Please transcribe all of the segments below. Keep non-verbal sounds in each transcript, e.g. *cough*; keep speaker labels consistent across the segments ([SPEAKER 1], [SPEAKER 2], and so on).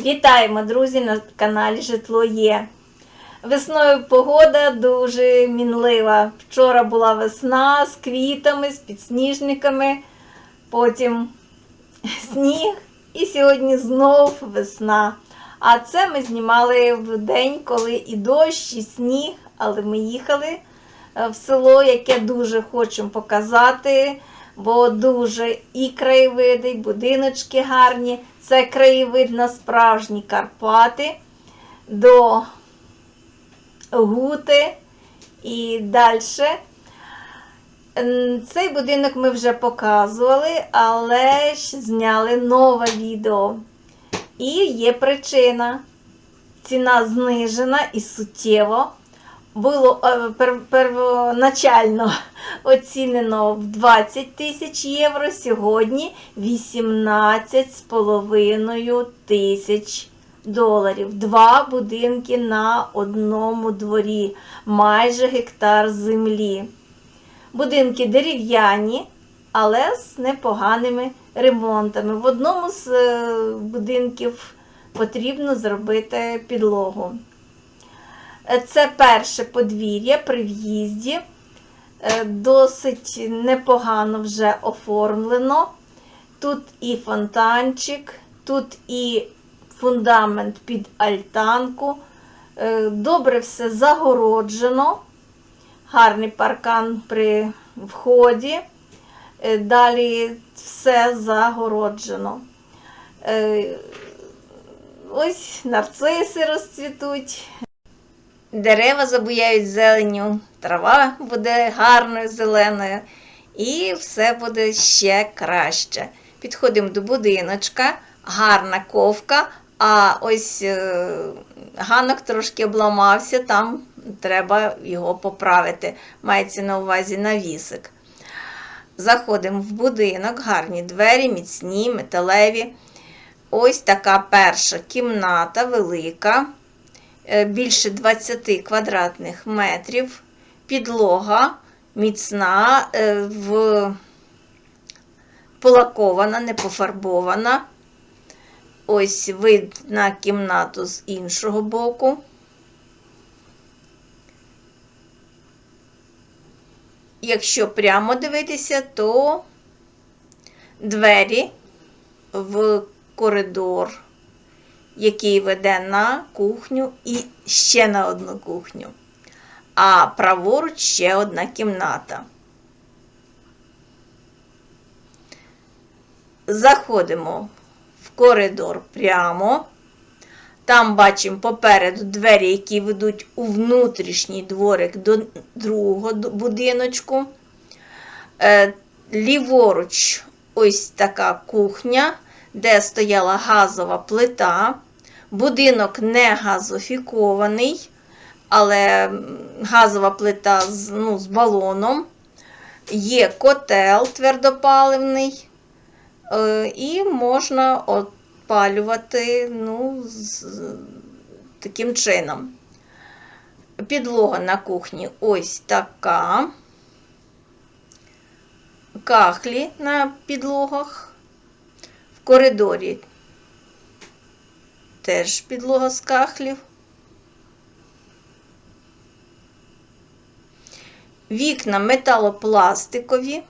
[SPEAKER 1] Вітаємо, друзі, на каналі Житло Є. Весною погода дуже мінлива. Вчора була весна з квітами, з підсніжниками, потім сніг, і сьогодні знов весна. А це ми знімали в день, коли і дощ, і сніг, але ми їхали е, в село, яке дуже хочемо показати, бо дуже і краєвиди, і будиночки гарні. Це краєвид на справжні Карпати до Гути і далі. Цей будинок ми вже показували, але ж зняли нове відео. І є причина. Ціна знижена і суттєво. Було е, пер- первоначально *laughs* оцінено в 20 тисяч євро, сьогодні 18,5 тисяч доларів. Два будинки на одному дворі, майже гектар землі. Будинки дерев'яні, але з непоганими ремонтами. В одному з е, будинків потрібно зробити підлогу. Е, Це перше подвір'я при в'їзді. Е, Досить непогано вже оформлено. Тут і фонтанчик, тут і фундамент під альтанку. Е, Добре все загороджено. Гарний паркан при вході. Далі все загороджено. Ось нарциси розцвітуть. Дерева забуяють зеленю, трава буде гарною зеленою, і все буде ще краще. Підходимо до будиночка, гарна ковка, а ось е, ганок трошки обламався, там треба його поправити. Мається на увазі навісик. Заходимо в будинок, гарні двері, міцні, металеві. Ось така перша кімната велика, більше 20 квадратних метрів. Підлога міцна, е, в... полакована, не пофарбована. Ось вид на кімнату з іншого боку. Якщо прямо дивитися, то двері в коридор, який веде на кухню і ще на одну кухню. А праворуч ще одна кімната. Заходимо в коридор прямо. Там бачимо попереду двері, які ведуть у внутрішній дворик до другого будиночку. Е, Ліворуч ось така кухня, де стояла газова плита. Будинок не газофікований, але газова плита з, ну, з балоном. Є котел твердопаливний, е, і можна опалювати ну, з, таким чином. Підлога на кухні ось така. Кахлі на підлогах. Коридорі теж підлога з кахлів. Вікна металопластикові.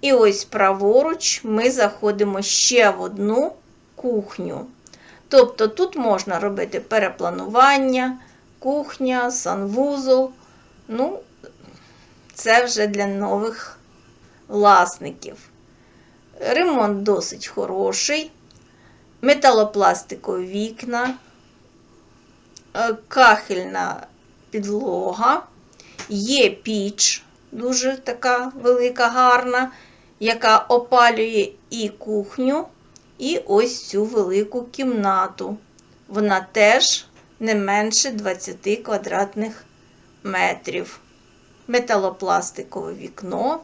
[SPEAKER 1] І ось праворуч ми заходимо ще в одну кухню. Тобто тут можна робити перепланування, кухня, санвузол. Ну, це вже для нових власників. Ремонт досить хороший. Металопластикові вікна, е, кахельна підлога, є піч, дуже така велика, гарна, яка опалює і кухню, і ось цю велику кімнату. Вона теж не менше 20 квадратних метрів. Металопластикове вікно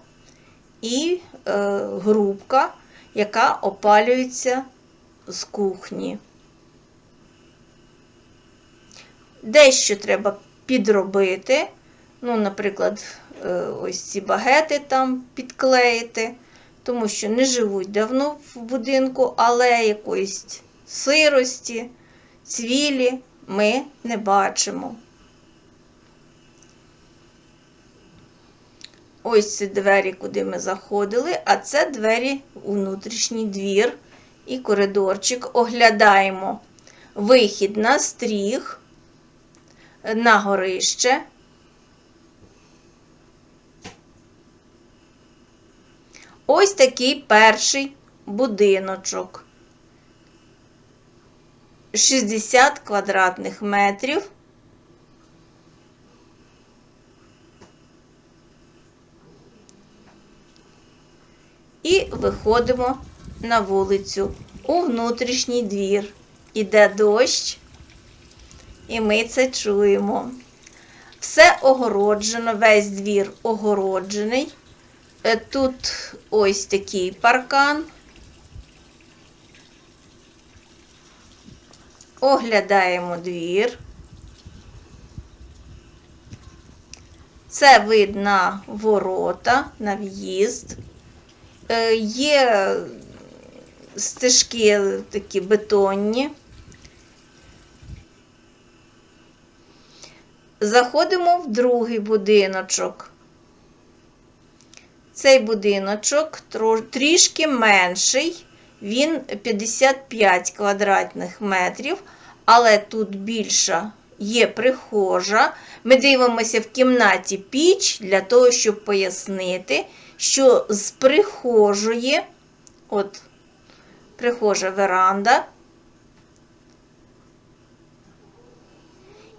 [SPEAKER 1] і е, грубка, яка опалюється з кухні. Дещо треба підробити. Ну, наприклад, е, ось ці багети там підклеїти, тому що не живуть давно в будинку, але якоїсь сирості, цвілі ми не бачимо. Ось ці двері, куди ми заходили, а це двері у внутрішній двір і коридорчик. Оглядаємо вихід на стріх, на горище. Ось такий перший будиночок. 60 квадратних метрів. І виходимо на вулицю у внутрішній двір. Іде дощ, і ми це чуємо. Все огороджено, весь двір огороджений. Е, Тут ось такий паркан. Оглядаємо двір. Це вид на ворота, на в'їзд. Е, Є стежки такі бетонні. Заходимо в другий будиночок. Цей будиночок трішки менший, він 55 квадратних метрів, але тут більша є прихожа. Ми дивимося в кімнаті піч для того, щоб пояснити, що з прихожої, от прихожа веранда,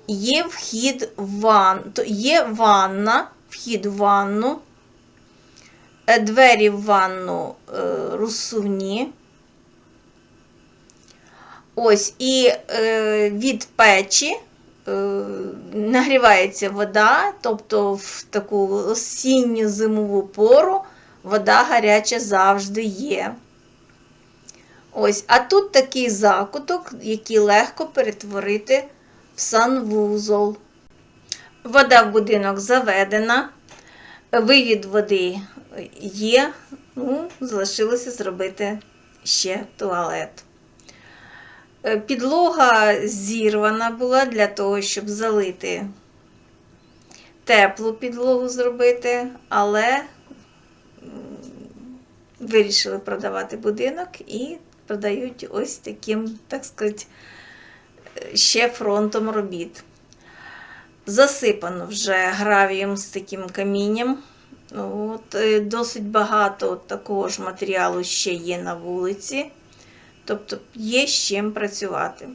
[SPEAKER 1] є вхід в ван... є ванна, вхід в ванну. Е, Двері в ванну е, розсувні. Ось, і е, від печі нагрівається вода, тобто в таку осінню зимову пору вода гаряча завжди є. Ось, а тут такий закуток, який легко перетворити в санвузол. Вода в будинок заведена, вивід води є, ну, залишилося зробити ще туалет. Е, Підлога зірвана була для того, щоб залити теплу підлогу зробити, але вирішили продавати будинок і продають ось таким, так сказати, ще фронтом робіт. Засипано вже гравієм з таким камінням. От, е, досить багато такого ж матеріалу ще є на вулиці. Тобто є з чим працювати.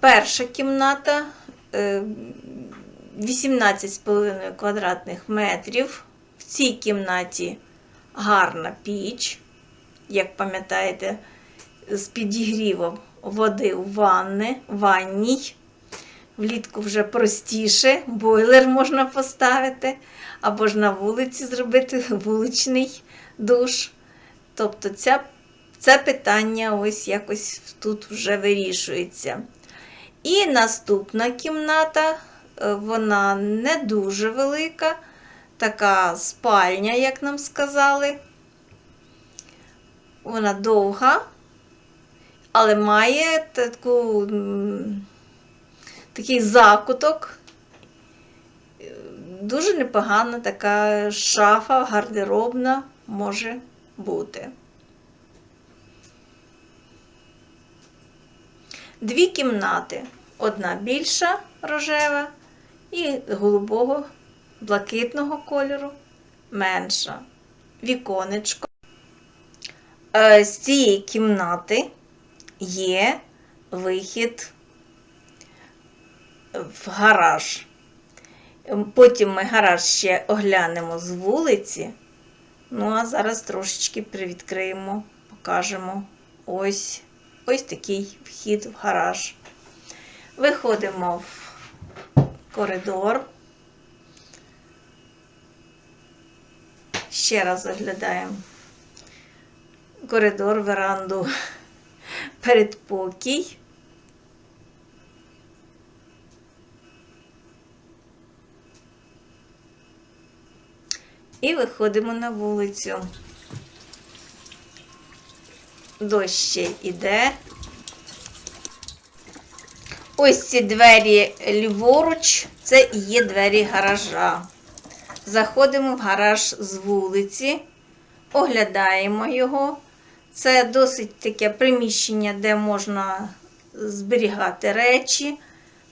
[SPEAKER 1] Перша кімната е, 18,5 квадратних метрів. В цій кімнаті гарна піч, як пам'ятаєте, з підігрівом води у ванни, ванній. Влітку вже простіше, бойлер можна поставити, або ж на вулиці зробити вуличний душ. Тобто ця, це питання ось якось тут вже вирішується. І наступна кімната, е, вона не дуже велика, така спальня, як нам сказали. Вона довга, але має таку. такий закуток. Дуже непогана така шафа гардеробна може бути. Дві кімнати. Одна більша рожева і голубого блакитного кольору менша. Віконечко. Е, З цієї кімнати є вихід в гараж. Потім ми гараж ще оглянемо з вулиці. Ну, а зараз трошечки привідкриємо, покажемо ось, ось такий вхід в гараж. Виходимо в коридор. Ще раз оглядаємо коридор, веранду, передпокій. І виходимо на вулицю. Дощ ще йде, Ось ці двері ліворуч, це і є двері гаража. Заходимо в гараж з вулиці, оглядаємо його. Це досить таке приміщення, де можна зберігати речі.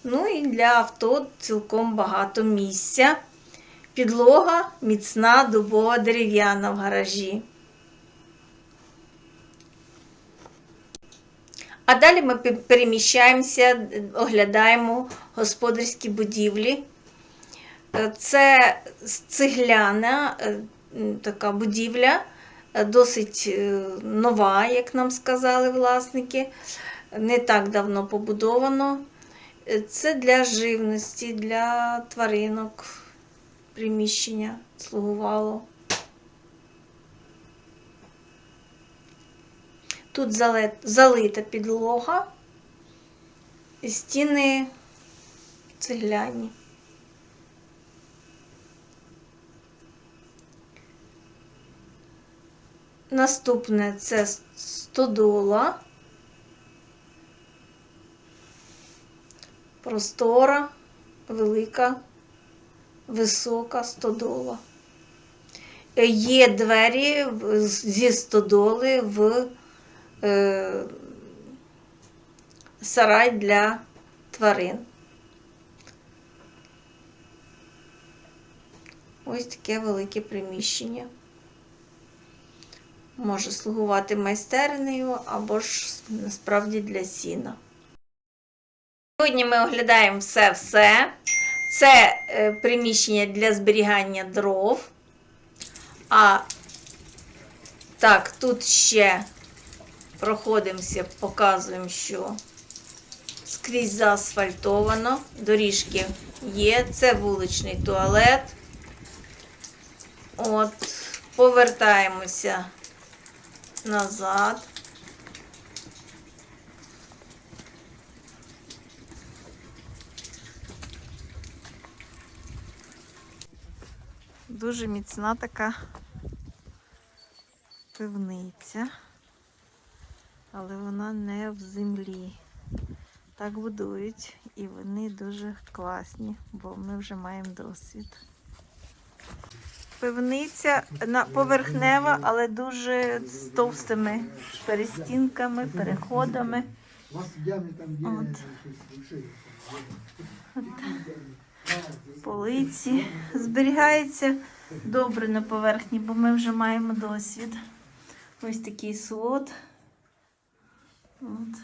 [SPEAKER 1] Ну і для авто цілком багато місця. Підлога міцна дубова дерев'яна в гаражі. А далі ми переміщаємося, оглядаємо господарські будівлі. Е, Це цегляна е, така будівля, е, досить нова, як нам сказали власники. Не так давно побудовано. Це для живності, для тваринок приміщення слугувало. Тут залита підлога, і стіни цегляні. Наступне це стодола. Простора, велика, висока стодола. Є двері зі стодоли в сарай для тварин. Ось таке велике приміщення. Може слугувати майстернею або ж насправді для сіна. Сьогодні ми оглядаємо все-все. Це е, приміщення для зберігання дров. А так, тут ще проходимося, показуємо, що скрізь заасфальтовано, доріжки є, це вуличний туалет. От, повертаємося назад. Дуже міцна така пивниця, але вона не в землі. Так будують, і вони дуже класні, бо ми вже маємо досвід. Пивниця поверхнева, але дуже з товстими перестінками, переходами. От.
[SPEAKER 2] душі.
[SPEAKER 1] полиці. Зберігається добре на поверхні, бо ми вже маємо досвід. Ось такий свод. От.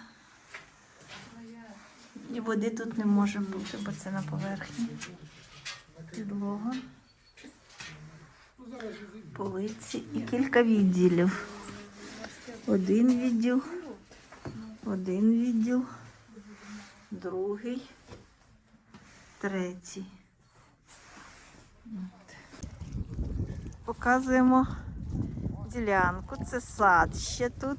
[SPEAKER 1] І води тут не може бути, бо це на поверхні. Підлога. Полиці і кілька відділів. Один відділ, один відділ, другий, третій. Показуємо ділянку. Це сад ще тут.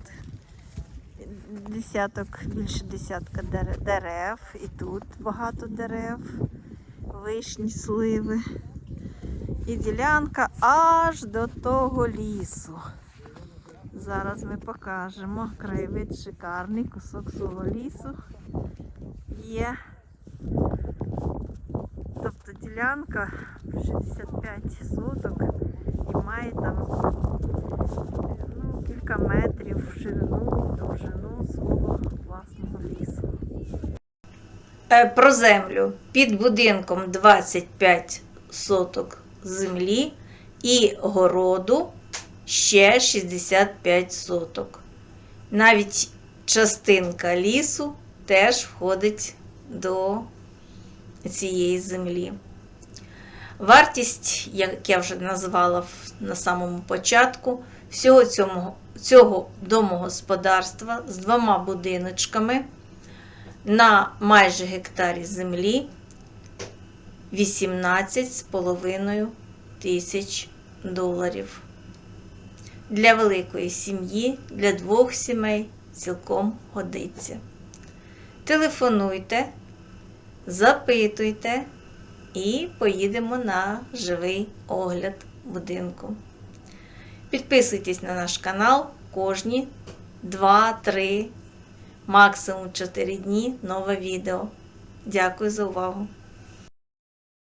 [SPEAKER 1] Десяток, більше десятка дерев. І тут багато дерев, вишні, сливи. І ділянка аж до того лісу. Зараз ми покажемо. Краєвид шикарний, кусок свого лісу є. Тобто ділянка 65 соток і має там кілька метрів в ширину, довжину свого власного лісу. Е, Про землю. Під будинком 25 соток землі і городу ще 65 соток. Навіть частинка лісу теж входить до цієї землі. Вартість, як я вже назвала на самому початку, всього цього, цього домогосподарства з двома будиночками на майже гектарі землі 18,5 тисяч доларів. Для великої сім'ї, для двох сімей цілком годиться. Телефонуйте, запитуйте і поїдемо на живий огляд будинку. Підписуйтесь на наш канал кожні 2-3, максимум 4 дні нове відео. Дякую за увагу.